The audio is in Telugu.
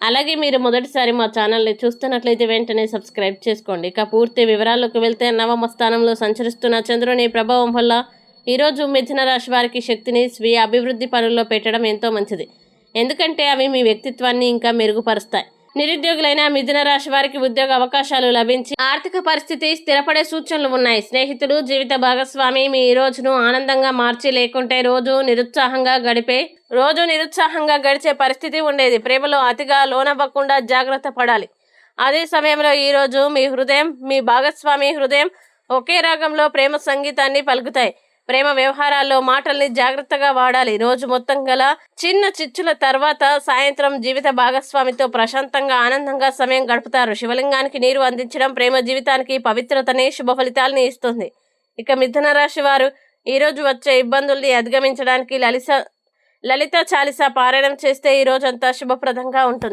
అలాగే మీరు మొదటిసారి మా ఛానల్ని చూస్తున్నట్లయితే వెంటనే సబ్స్క్రైబ్ చేసుకోండి. ఇక పూర్తి వివరాల్లోకి వెళ్తే నవమ స్థానంలో సంచరిస్తున్న చంద్రుని ప్రభావం వల్ల ఈరోజు మిథున రాశి వారికి శక్తిని స్వీయ అభివృద్ధి పనుల్లో పెట్టడం ఎంతో మంచిది. ఎందుకంటే అవి మీ వ్యక్తిత్వాన్ని ఇంకా మెరుగుపరుస్తాయి. నిరుద్యోగులైన మిథున రాశి వారికి ఉద్యోగ అవకాశాలు లభించి ఆర్థిక పరిస్థితి స్థిరపడే సూచనలు ఉన్నాయి. స్నేహితులు జీవిత భాగస్వామి మీ ఈ రోజును ఆనందంగా మార్చి లేకుంటే రోజు నిరుత్సాహంగా గడిపే రోజు నిరుత్సాహంగా గడిచే పరిస్థితి ఉండేది. ప్రేమలో అతిగా లోనవ్వకుండా జాగ్రత్త పడాలి. అదే సమయంలో ఈ రోజు మీ హృదయం మీ భాగస్వామి హృదయం ఒకే రాగంలో ప్రేమ సంగీతాన్ని పలుకుతాయి. ప్రేమ వ్యవహారాల్లో మాటల్ని జాగ్రత్తగా వాడాలి. రోజు మొత్తం గల చిన్న చిచ్చుల తర్వాత సాయంత్రం జీవిత భాగస్వామితో ప్రశాంతంగా ఆనందంగా సమయం గడుపుతారు. శివలింగానికి నీరు అందించడం ప్రేమ జీవితానికి పవిత్రతని శుభ ఫలితాలని ఇస్తుంది. ఇక మిథున రాశి వారు ఈరోజు వచ్చే ఇబ్బందుల్ని అధిగమించడానికి లలిత లలిత చాలిస పారాయణం చేస్తే ఈ రోజంతా శుభప్రదంగా ఉంటుంది.